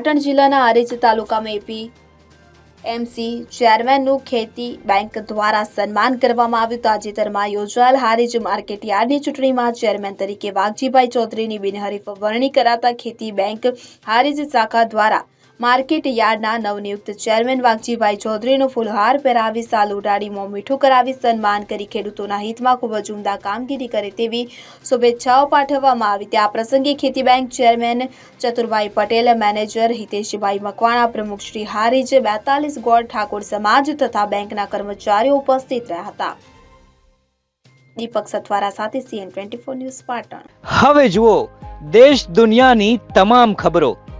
પાટણ જિલ્લાના હારીજ તાલુકામાં AP MC ચેરમેનનું ખેતી બેંક દ્વારા સન્માન કરવામાં આવ્યું તાજેતરમાં યોજાયેલ હારીજ માર્કેટ યાર્ડની ચૂંટણીમાં ચેરમેન તરીકે વાઘજીભાઈ ચૌધરીની બિનહરીફ વરણી કરાતા ખેતી બેંક હારીજ શાખા દ્વારા માર્કેટ યાર્ડના નવનિયુક્ત ચેરમેન વાઘજીભાઈ ચૌધરીનું ફૂલહાર પહેરાવી સાલ ઉડાડીમાં મીઠું કરાવી સન્માન કરી ખેડૂતોના હિતમાં ખૂબ જ ઉમદા કામગીરી કરે તેવી શુભેચ્છાઓ પાઠવવામાં આવી. ત્યાં પ્રસંગે ખેતી bank chairman Chaturbhai Patel, manager Hiteshbhai Makwana, પ્રમુખ શ્રી હારીજ, બેતાલીસ ગોળ ઠાકોર સમાજ તથા બેંકના કર્મચારીઓ ઉપસ્થિત રહ્યા હતા. દીપક સથવારા સાથે CN twenty four news Patan. હવે જુઓ, દેશ દુનિયાની તમામ ખબરો